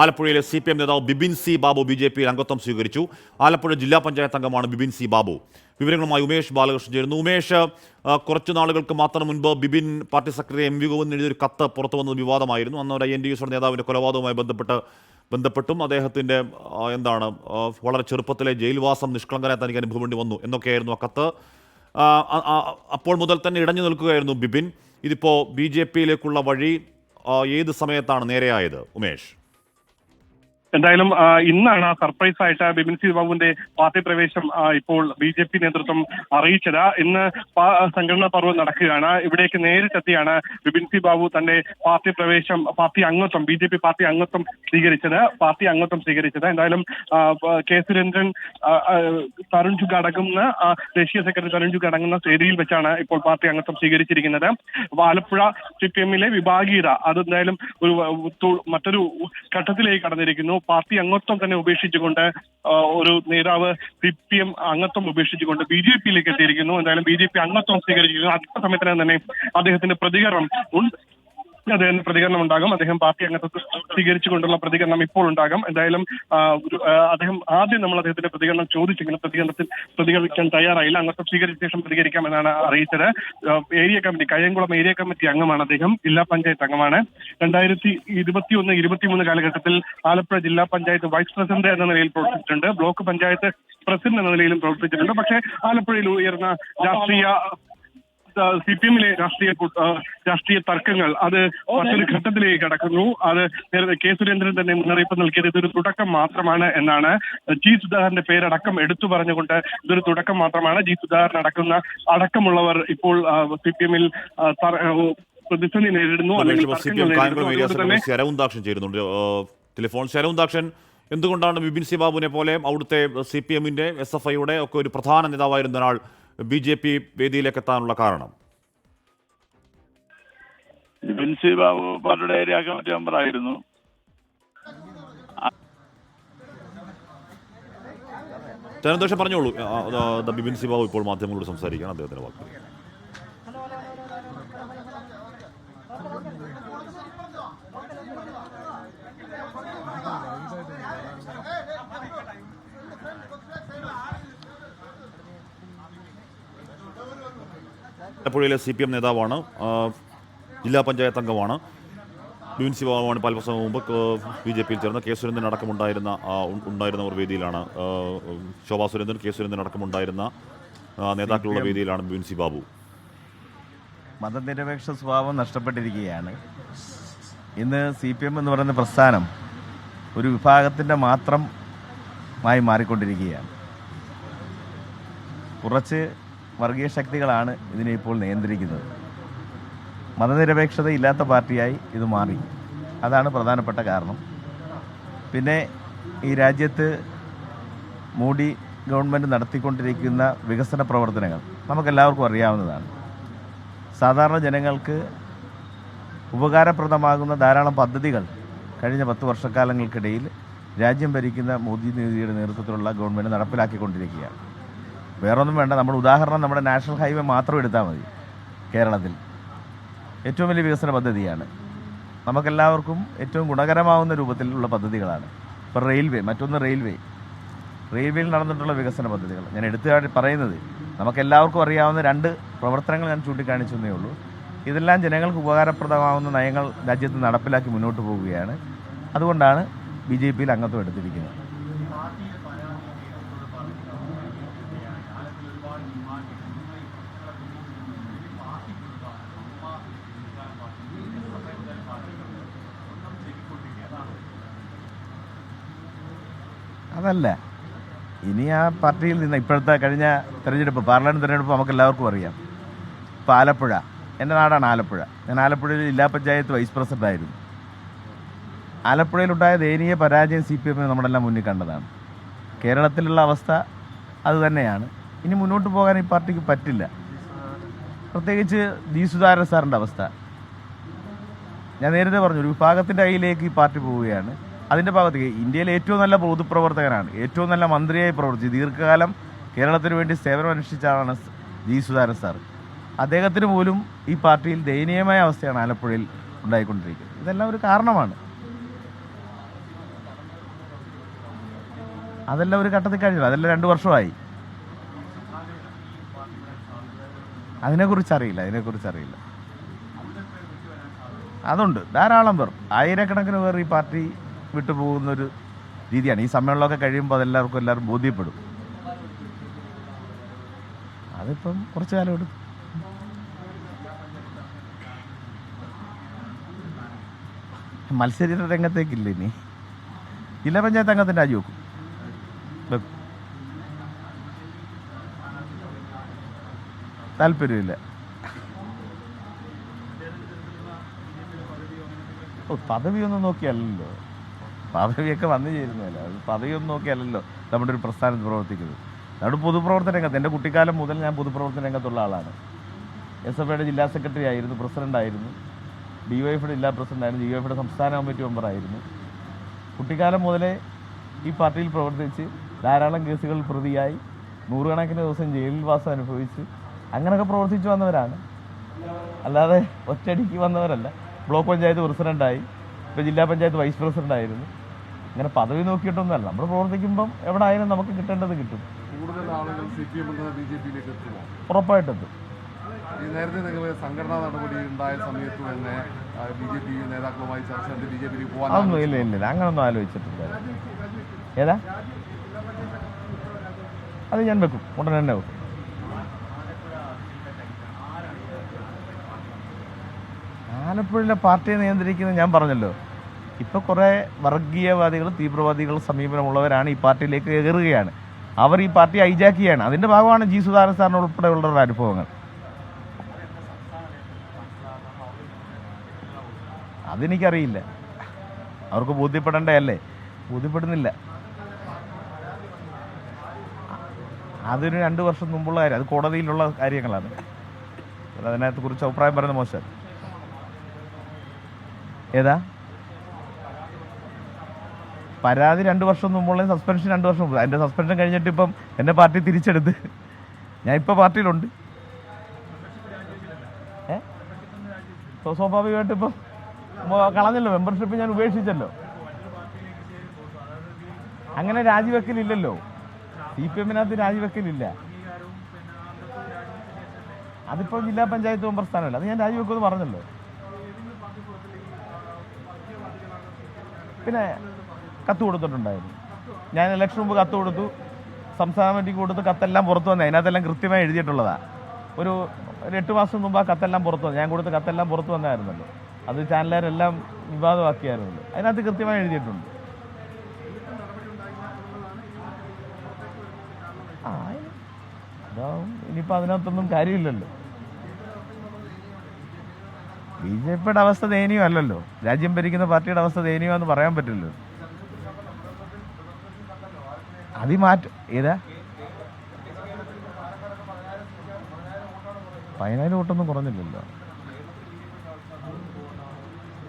ആലപ്പുഴയിലെ C P M നേതാവ് Bibin C Babu B J പിയിൽ അംഗത്വം സ്വീകരിച്ചു. ആലപ്പുഴ ജില്ലാ പഞ്ചായത്ത് അംഗമാണ് ബിബിൻ സി ബാബു. വിവരങ്ങളുമായി ഉമേഷ് ബാലകൃഷ്ണൻ ചേരുന്നു. ഉമേഷ് കുറച്ചു നാളുകൾക്ക് മാത്രം മുൻപ് Bibin party secretary M V Govind എഴുതിയൊരു കത്ത് പുറത്തു വന്നത് വിവാദമായിരുന്നു. അന്ന് ഒരു എൻ ഡി യുസിയുടെ നേതാവിന്റെ കൊലപാതകവുമായി ബന്ധപ്പെട്ട് ബന്ധപ്പെട്ടും അദ്ദേഹത്തിന്റെ എന്താണ് വളരെ ചെറുപ്പത്തിലെ ജയിൽവാസം നിഷ്കളങ്കനായി തനിക്ക് അനുഭവേണ്ടി വന്നു എന്നൊക്കെയായിരുന്നു ആ കത്ത്. അപ്പോൾ മുതൽ തന്നെ ഇടഞ്ഞു നിൽക്കുകയായിരുന്നു ബിബിൻ ഇതിപ്പോൾ ബി ജെ പിയിലേക്കുള്ള വഴി ഏത് സമയത്താണ് നേരെയായത്? ഉമേഷ്. എന്തായാലും ഇന്നാണ് ആ സർപ്രൈസ് ആയിട്ട് ബിപിൻ സി ബാബുവിന്റെ പാർട്ടി പ്രവേശം ഇപ്പോൾ ബി ജെ പി നേതൃത്വം അറിയിച്ചത്. ഇന്ന് സംഘടനാ പർവം നടക്കുകയാണ്. ഇവിടേക്ക് നേരിട്ടെത്തിയാണ് ബിപിൻ സി ബാബു തന്റെ പാർട്ടി പ്രവേശം പാർട്ടി അംഗത്വം ബി ജെ പി പാർട്ടി അംഗത്വം സ്വീകരിച്ചത് പാർട്ടി അംഗത്വം സ്വീകരിച്ചത്. എന്തായാലും കെ സുരേന്ദ്രൻ തരുൺ അടങ്ങുന്ന ദേശീയ സെക്രട്ടറി തരുൺ ചുഗ് അടങ്ങുന്ന സ്റ്റേഡിയിൽ വെച്ചാണ് ഇപ്പോൾ പാർട്ടി അംഗത്വം സ്വീകരിച്ചിരിക്കുന്നത്. ആലപ്പുഴ സി പി എമ്മിലെ വിഭാഗീയത അതെന്തായാലും ഒരു മറ്റൊരു ഘട്ടത്തിലേക്ക് കടന്നിരിക്കുന്നു. പാർട്ടി അംഗത്വം തന്നെ ഉപേക്ഷിച്ചുകൊണ്ട് ഒരു നേതാവ് സി പി എം അംഗത്വം ഉപേക്ഷിച്ചുകൊണ്ട് ബി ജെ പിയിലേക്ക് എത്തിയിരിക്കുന്നു. എന്തായാലും ബി ജെ പി അംഗത്വം സ്വീകരിച്ചിരിക്കുന്നു. അടുത്ത സമയത്തിന് തന്നെ അദ്ദേഹത്തിന്റെ പ്രതികരണം അദ്ദേഹത്തിന് പ്രതികരണം ഉണ്ടാകും. അദ്ദേഹം പാർട്ടി അംഗത്വം സ്വീകരിച്ചുകൊണ്ടുള്ള പ്രതികരണം ഇപ്പോൾ ഉണ്ടാകും. എന്തായാലും അദ്ദേഹം ആദ്യം നമ്മൾ അദ്ദേഹത്തിന്റെ പ്രതികരണം ചോദിച്ചെങ്കിലും പ്രതികരണത്തിൽ പ്രതികരിക്കാൻ തയ്യാറായില്ല. അംഗത്വം സ്വീകരിച്ച ശേഷം പ്രതികരിക്കാമെന്നാണ് അറിയിച്ചത്. Area committee Kayamkulam area committee അംഗമാണ് അദ്ദേഹം. ജില്ലാ പഞ്ചായത്ത് അംഗമാണ്. രണ്ടായിരത്തി ഇരുപത്തിയൊന്ന് ഇരുപത്തിമൂന്ന് കാലഘട്ടത്തിൽ ആലപ്പുഴ ജില്ലാ പഞ്ചായത്ത് വൈസ് പ്രസിഡന്റ് എന്ന നിലയിൽ പ്രവർത്തിച്ചിട്ടുണ്ട്. ബ്ലോക്ക് പഞ്ചായത്ത് പ്രസിഡന്റ് എന്ന നിലയിലും പ്രവർത്തിച്ചിട്ടുണ്ട്. പക്ഷേ ആലപ്പുഴയിൽ ഉയർന്ന രാഷ്ട്രീയ സി പി എമ്മിലെ രാഷ്ട്രീയ രാഷ്ട്രീയ തർക്കങ്ങൾ അത് മറ്റൊരു ഘട്ടത്തിലേക്ക് കടക്കുന്നു. അത് നേരത്തെ കെ സുരേന്ദ്രൻ തന്നെ മുന്നറിയിപ്പ് നൽകിയത് ഇതൊരു തുടക്കം മാത്രമാണ് എന്നാണ്. ജി സുധാകരന്റെ പേരടക്കം എടുത്തു പറഞ്ഞുകൊണ്ട് ഇതൊരു തുടക്കം മാത്രമാണ്. ജി സുധാകരൻ അടക്കുന്ന അടക്കമുള്ളവർ ഇപ്പോൾ സി പി എമ്മിൽ പ്രതിസന്ധി നേരിടുന്നു. അല്ലെങ്കിൽ ശരവുന്താക്ഷൻ ചേരുന്നുണ്ട്. ടെലിഫോൺ. ശരവുന്താക്ഷൻ എന്തുകൊണ്ടാണ് ബിപിൻ സി ബാബുവിനെ പോലെ അവിടുത്തെ സി പി എമ്മിന്റെ എസ് എഫ് ഐയുടെ ഒക്കെ ഒരു പ്രധാന നേതാവായിരുന്ന ഒരാൾ ബി ജെ പി വേദിയിലേക്ക് എത്താനുള്ള കാരണം? ബിൻസി ബാബു പാർട്ടിയുടെ ഏരിയ കമ്മിറ്റി മെമ്പറായിരുന്നു. ചരന്തോഷം പറഞ്ഞോളൂ. ബിപിൻ സി ബാബു ഇപ്പോൾ മാധ്യമങ്ങളോട് സംസാരിക്കാൻ അദ്ദേഹത്തിന്റെ വാക്കുകൾ. ആലപ്പുഴയിലെ സി പി എം നേതാവാണ് ജില്ലാ പഞ്ചായത്ത് അംഗമാണ്. ബാബുവാണ് പല വർഷം മുമ്പ് ബി ജെ പിയിൽ ചേർന്ന കെ സുരേന്ദ്രൻ അടക്കമുണ്ടായിരുന്ന ഉണ്ടായിരുന്ന ഒരു ഉണ്ടായിരുന്നവർ വേദിയിലാണ് ശോഭാ സുരേന്ദ്രൻ കെ സുരേന്ദ്രൻ അടക്കമുണ്ടായിരുന്ന നേതാക്കളുടെ വേദിയിലാണ് ബിപിൻ സി ബാബു. മതനിരപേക്ഷ സ്വഭാവം നഷ്ടപ്പെട്ടിരിക്കുകയാണ്. ഇന്ന് സി പി എം എന്ന് പറയുന്ന പ്രസ്ഥാനം ഒരു വിഭാഗത്തിന്റെ മാത്രമായി മാറിക്കൊണ്ടിരിക്കുകയാണ്. കുറച്ച് വർഗീയ ശക്തികളാണ് ഇതിനെ ഇപ്പോൾ നിയന്ത്രിക്കുന്നത്. മതനിരപേക്ഷത ഇല്ലാത്ത പാർട്ടിയായി ഇത് മാറി. അതാണ് പ്രധാനപ്പെട്ട കാരണം. പിന്നെ ഈ രാജ്യത്ത് മോഡി ഗവൺമെന്റ് നടത്തിക്കൊണ്ടിരിക്കുന്ന വികസന പ്രവർത്തനങ്ങൾ നമുക്കെല്ലാവർക്കും അറിയാവുന്നതാണ്. സാധാരണ ജനങ്ങൾക്ക് ഉപകാരപ്രദമാകുന്ന ധാരാളം പദ്ധതികൾ കഴിഞ്ഞ പത്ത് വർഷക്കാലങ്ങൾക്കിടയിൽ രാജ്യം ഭരിക്കുന്ന മോദി നീതിയുടെ നേതൃത്വത്തിലുള്ള ഗവൺമെന്റ് നടപ്പിലാക്കിക്കൊണ്ടിരിക്കുകയാണ്. വേറൊന്നും വേണ്ട. നമ്മൾ ഉദാഹരണം നമ്മുടെ നാഷണൽ ഹൈവേ മാത്രം എടുത്താൽ മതി കേരളത്തിൽ. ഏറ്റവും വലിയ വികസന പദ്ധതിയാണ്. നമുക്കെല്ലാവർക്കും ഏറ്റവും ഗുണകരമാവുന്ന രൂപത്തിലുള്ള പദ്ധതികളാണ്. ഇപ്പോൾ റെയിൽവേ മറ്റൊന്ന് റെയിൽവേ. റെയിൽവേയിൽ നടന്നിട്ടുള്ള വികസന പദ്ധതികൾ. ഞാൻ എടുത്തു പറയുന്നത്. നമുക്കെല്ലാവർക്കും അറിയാവുന്ന രണ്ട് പ്രവർത്തനങ്ങൾ ഞാൻ ചൂണ്ടിക്കാണിച്ചു എന്നേ ഉള്ളൂ. ഇതെല്ലാം ജനങ്ങൾക്ക് ഉപകാരപ്രദമാവുന്ന നയങ്ങൾ രാജ്യത്ത് നടപ്പിലാക്കി മുന്നോട്ട് പോവുകയാണ്. അതുകൊണ്ടാണ് ബി ജെ പിയിൽ അംഗത്വം എടുത്തിരിക്കുന്നത്. അതല്ല. ഇനി ആ പാർട്ടിയിൽ നിന്ന് ഇപ്പോഴത്തെ കഴിഞ്ഞ തെരഞ്ഞെടുപ്പ് പാർലമെന്റ് തെരഞ്ഞെടുപ്പ് നമുക്ക് എല്ലാവർക്കും അറിയാം. ഇപ്പോൾ ആലപ്പുഴ. എന്റെ നാടാണ് ആലപ്പുഴ. ഞാൻ ആലപ്പുഴയിൽ ജില്ലാ പഞ്ചായത്ത് വൈസ് പ്രസിഡന്റ് ആയിരുന്നു. ആലപ്പുഴയിലുണ്ടായ ദയനീയ പരാജയം സി പി എമ്മിന് നമ്മളെല്ലാം മുന്നിൽ കണ്ടതാണ്. കേരളത്തിലുള്ള അവസ്ഥ അതുതന്നെയാണ് ഇനി മുന്നോട്ട് പോകാൻ ഈ പാർട്ടിക്ക് പറ്റില്ല. പ്രത്യേകിച്ച് ദി സുധാകരൻ സാറിന്റെ അവസ്ഥ. ഞാൻ നേരത്തെ പറഞ്ഞു ഒരു വിഭാഗത്തിന്റെ കയ്യിലേക്ക് ഈ പാർട്ടി പോവുകയാണ്. അതിന്റെ ഭാഗത്തേക്ക് ഇന്ത്യയിലെ ഏറ്റവും നല്ല പൊതുപ്രവർത്തകനാണ് ഏറ്റവും നല്ല മന്ത്രിയായി പ്രവർത്തിച്ചു ദീർഘകാലം കേരളത്തിന് വേണ്ടി സേവനം അനുഷ്ഠിച്ചാണ് ജി സുധാരൻ സാർ. അദ്ദേഹത്തിന് പോലും ഈ പാർട്ടിയിൽ ദയനീയമായ അവസ്ഥയാണ് ആലപ്പുഴയിൽ ഉണ്ടായിക്കൊണ്ടിരിക്കുന്നത്. ഇതെല്ലാം ഒരു കാരണമാണ്. അതെല്ലാം ഒരു ഘട്ടത്തിൽ കഴിഞ്ഞു അതെല്ലാം രണ്ട് വർഷമായി. അതിനെക്കുറിച്ച് അറിയില്ല അതിനെക്കുറിച്ച് അറിയില്ല അതുണ്ട്. ധാരാളം പേർ. ആയിരക്കണക്കിന് പേർ ഈ പാർട്ടി വിട്ടു ഒരു രീതിയാണ്. ഈ സമ്മേളനമൊക്കെ കഴിയുമ്പോൾ അതെല്ലാവർക്കും എല്ലാവരും ബോധ്യപ്പെടും. അതിപ്പം കുറച്ച് കാലം എടുക്കും. മത്സര രംഗത്തേക്കില്ല ഇനി? ജില്ലാ പഞ്ചായത്ത് അംഗത്തിന്റെ രാജി വെക്കും. വെക്കും. താല്പര്യമില്ല. ഓ പദവിയൊന്നും നോക്കിയല്ലല്ലോ. പദവിയൊക്കെ വന്നു ചേരുന്നതല്ല? അത് പദവിയൊന്നും നോക്കിയല്ലല്ലോ നമ്മുടെ ഒരു പ്രസ്ഥാനത്ത് പ്രവർത്തിക്കുന്നത്. നമ്മുടെ പൊതുപ്രവർത്തന രംഗത്ത്. എന്റെ കുട്ടിക്കാലം മുതൽ ഞാൻ പൊതുപ്രവർത്തന രംഗത്തുള്ള ആളാണ്. എസ് എഫ് ഐയുടെ ജില്ലാ സെക്രട്ടറി ആയിരുന്നു പ്രസിഡന്റ് ആയിരുന്നു. ഡി വൈ എഫിയുടെ ജില്ലാ പ്രസിഡന്റ് ആയിരുന്നു ഡി വൈ എഫിയുടെ സംസ്ഥാന കമ്മിറ്റി മെമ്പറായിരുന്നു കുട്ടിക്കാലം മുതലേ ഈ പാർട്ടിയിൽ പ്രവർത്തിച്ച് ധാരാളം കേസുകളിൽ പ്രതിയായി നൂറുകണക്കിന് ദിവസം ജയിലിൽ വാസം അനുഭവിച്ച് അങ്ങനെയൊക്കെ പ്രവർത്തിച്ചു വന്നവരാണ്. അല്ലാതെ ഒറ്റയടിക്ക് വന്നവരല്ല. ബ്ലോക്ക് പഞ്ചായത്ത് പ്രസിഡന്റായി ഇപ്പോൾ ജില്ലാ പഞ്ചായത്ത് വൈസ് പ്രസിഡന്റ് അങ്ങനെ പദവി നോക്കിയിട്ടൊന്നുമല്ല. നമ്മൾ പ്രവർത്തിക്കുമ്പം എവിടെ ആയാലും നമുക്ക് കിട്ടേണ്ടത് കിട്ടും. കൂടുതൽ ആളുകൾ C P M B J പിയിലേക്ക് എത്തുമോ? ഉറപ്പായിട്ടെത്തും. ഈ നേരത്തെ നിങ്ങൾ സംഘടനാ നടപടി ഉണ്ടായ സമയത്ത് തന്നെ ബി ജെ പി നേതാക്കളുമായി ചർച്ച ചെയ്ത് ബി ജെ പോകാൻ അതൊന്നും ഇല്ല ഇല്ല ഇല്ല. അങ്ങനൊന്നും ആലോചിച്ചിട്ടില്ല. ഏതാ? അത് ഞാൻ വെക്കും. ഉടനെ തന്നെ വെക്കും. ആലപ്പുഴയിലെ പാർട്ടിയെ നിയന്ത്രിക്കുന്നത് ഞാൻ പറഞ്ഞല്ലോ. ഇപ്പോൾ കുറേ വർഗീയവാദികൾ തീവ്രവാദികൾ സമീപനമുള്ളവരാണ് ഈ പാർട്ടിയിലേക്ക് കയറുകയാണ് അവർ ഈ പാർട്ടി ഹൈജാക്ക് ചെയ്യാണ് അതിന്റെ ഭാഗമാണ് ജി സുധാകരൻ സാറിന് ഉൾപ്പെടെയുള്ളവരുടെ അനുഭവങ്ങൾ. അതെനിക്കറിയില്ല. അവർക്ക് ബോധ്യപ്പെടേണ്ടതല്ലേ? ബോധ്യപ്പെടുന്നില്ല. അതൊരു രണ്ട് വർഷം മുമ്പുള്ള കാര്യം. അത് കോടതിയിലുള്ള കാര്യങ്ങളാണ്. അത് അതിനകത്ത് കുറിച്ച് അഭിപ്രായം പറയുന്നത് മോശം. ഏതാ? പരാതി രണ്ട് വർഷം മുമ്പുള്ള സസ്പെൻഷൻ രണ്ട് വർഷം മുമ്പ്. എന്റെ സസ്പെൻഷൻ കഴിഞ്ഞിട്ട് ഇപ്പം എന്റെ പാർട്ടി തിരിച്ചെടുത്ത്. ഞാൻ ഇപ്പോൾ പാർട്ടിയിലുണ്ട്. ഏ? സ്വാ- സ്വാഭാവികമായിട്ട് ഇപ്പം കളഞ്ഞല്ലോ. മെമ്പർഷിപ്പ് ഞാൻ ഉപേക്ഷിച്ചല്ലോ. അങ്ങനെ രാജിവെക്കലില്ലല്ലോ. C P എമ്മിനകത്ത് രാജിവെക്കലില്ല. അതിപ്പോൾ ജില്ലാ പഞ്ചായത്ത് മെമ്പർ സ്ഥാനമല്ല. അത് ഞാൻ രാജിവെക്കുമെന്ന് പറഞ്ഞല്ലോ. പിന്നെ കത്ത് കൊടുത്തിട്ടുണ്ടായിരുന്നു. ഞാൻ ഇലക്ഷൻ മുമ്പ് കത്ത് കൊടുത്തു. സംസ്ഥാന കമ്മിറ്റിക്ക് കൊടുത്ത് കത്തെല്ലാം പുറത്തു വന്നു. അതിനകത്തെല്ലാം കൃത്യമായി എഴുതിയിട്ടുള്ളതാണ് ഒരു എട്ട് മാസം മുമ്പ് ആ കത്തെല്ലാം പുറത്തു വന്നു. ഞാൻ കൊടുത്ത കത്തെല്ലാം പുറത്തു വന്നായിരുന്നല്ലോ. അത് ചാനലുകാരെല്ലാം വിവാദമാക്കിയായിരുന്നല്ലോ. അതിനകത്ത് കൃത്യമായി എഴുതിയിട്ടുണ്ട്. അതാവും. ഇനിയിപ്പോൾ അതിനകത്തൊന്നും കാര്യമില്ലല്ലോ. ബി ജെ പിയുടെ അവസ്ഥ ദയനീയമല്ലല്ലോ. രാജ്യം ഭരിക്കുന്ന പാർട്ടിയുടെ അവസ്ഥ ദയനീയമെന്ന് പറയാൻ പറ്റില്ലല്ലോ. അതി മാറ്റം ഏതാ? പതിനായിരം വോട്ടൊന്നും കുറഞ്ഞില്ലല്ലോ.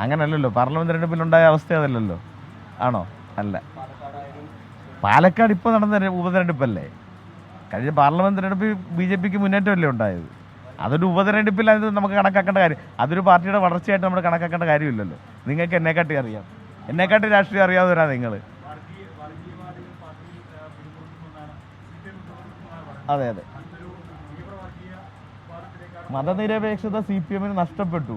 അങ്ങനല്ലല്ലോ പാർലമെന്റ് തെരഞ്ഞെടുപ്പിലുണ്ടായ അവസ്ഥ അതല്ലല്ലോ. ആണോ? അല്ല. പാലക്കാട് ഇപ്പോൾ നടന്ന തെര- ഉപതെരഞ്ഞെടുപ്പല്ലേ? കഴിഞ്ഞ പാർലമെന്റ് തെരഞ്ഞെടുപ്പിൽ ബി ജെ പിക്ക് മുന്നേറ്റമല്ലേ ഉണ്ടായത്? അതൊരു ഉപതെരഞ്ഞെടുപ്പിൽ അത് നമുക്ക് കണക്കാക്കേണ്ട കാര്യം അതൊരു പാർട്ടിയുടെ വളർച്ചയായിട്ട് നമ്മൾ കണക്കാക്കേണ്ട കാര്യമില്ലല്ലോ. നിങ്ങൾക്ക് എന്നെക്കാട്ടി അറിയാം. എന്നെക്കാട്ടി രാഷ്ട്രീയം അറിയാവുന്നവരാ നിങ്ങൾ അതെ അതെ. മതനിരപേക്ഷത സി പി എമ്മിന് നഷ്ടപ്പെട്ടു.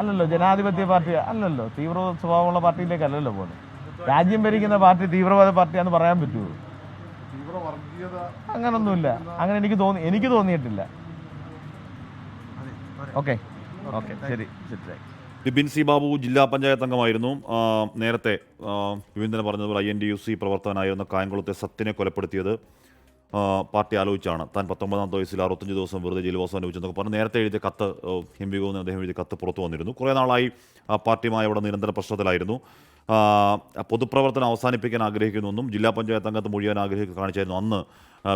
അല്ലല്ലോ ജനാധിപത്യ പാർട്ടി അല്ലല്ലോ തീവ്ര സ്വഭാവമുള്ള പാർട്ടിയിലേക്ക് അല്ലല്ലോ പോലെ രാജ്യം ഭരിക്കുന്ന പാർട്ടി തീവ്രവാദ പാർട്ടിയാന്ന് പറയാൻ പറ്റുമോ അങ്ങനൊന്നുമില്ല. അങ്ങനെ എനിക്ക് തോന്നി എനിക്ക് തോന്നിയിട്ടില്ല. ഓക്കെ ഓക്കെ ശരി ശരി. ബിബിൻ സി ബാബു ജില്ലാ പഞ്ചായത്ത് അംഗമായിരുന്നു. നേരത്തെ തന്നെ പറഞ്ഞതുപോലെ I N T U C പ്രവർത്തകനായിരുന്ന കായംകുളത്തെ സത്യനെ കൊലപ്പെടുത്തിയത് പാർട്ടി ആലോചിച്ചാണ്. താൻ പത്തൊമ്പതാം വയസ്സിൽ അറുപത്തഞ്ച് ദിവസം വെറുതെ ജയിൽവാസം അനുഭവിച്ചെന്നൊക്കെ പറഞ്ഞ് നേരത്തെ എഴുതിയ കത്ത് എം വി ഗോവിന്ദൻ അദ്ദേഹം എഴുതിയ കത്ത് പുറത്തു വന്നിരുന്നു. കുറേ നാളായി ആ പാർട്ടിയുമായി അവിടെ നിരന്തര പ്രശ്നത്തിലായിരുന്നു. പൊതുപ്രവർത്തനം അവസാനിപ്പിക്കാൻ ആഗ്രഹിക്കുന്നുവെന്നും ജില്ലാ പഞ്ചായത്ത് അംഗത്ത് മുഴുവൻ ആഗ്രഹിക്കുക കാണിച്ചായിരുന്നു അന്ന്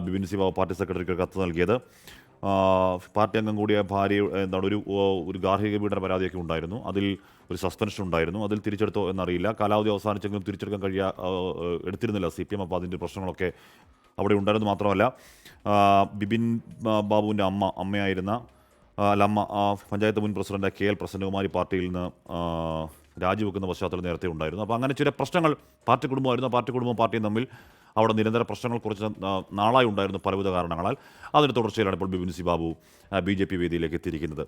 ബിബിൻ സി ബാബു പാർട്ടി സെക്രട്ടറിക്ക് കത്ത് നൽകിയത്. പാർട്ടി അംഗം കൂടിയ ഭാര്യ എന്താണ് ഒരു ഒരു ഗാർഹിക പീഡന പരാതിയൊക്കെ ഉണ്ടായിരുന്നു. അതിൽ ഒരു സസ്പെൻഷൻ ഉണ്ടായിരുന്നു. അതിൽ തിരിച്ചെടുത്തോ എന്നറിയില്ല. കാലാവധി അവസാനിച്ചെങ്കിലും തിരിച്ചെടുക്കാൻ കഴിയാ എടുത്തിരുന്നില്ല സി പി എം. അപ്പോൾ അതിന്റെ പ്രശ്നങ്ങളൊക്കെ അവിടെ ഉണ്ടായിരുന്നു മാത്രമല്ല ബിബിൻ ബാബുവിന്റെ അമ്മ അമ്മയായിരുന്ന അല്ല അമ്മ പഞ്ചായത്ത് മുൻ പ്രസിഡന്റ് കെ എൽ പ്രസന്നകുമാരി പാർട്ടിയിൽ നിന്ന് രാജിവെക്കുന്ന പശ്ചാത്തലം നേരത്തെ ഉണ്ടായിരുന്നു. അപ്പോൾ അങ്ങനെ ചില പ്രശ്നങ്ങൾ പാർട്ടി കുടുംബമായിരുന്നു. പാർട്ടി കുടുംബവും പാർട്ടിയും തമ്മിൽ അവിടെ നിരന്തര പ്രശ്നങ്ങൾ കുറച്ച് നാളായി ഉണ്ടായിരുന്നു പലവിധ കാരണങ്ങളാൽ. അതിന് തുടർച്ചയിലാണ് ഇപ്പോൾ Bibin C Babu B J P വേദിയിലേക്ക് എത്തിയിരിക്കുന്നത്.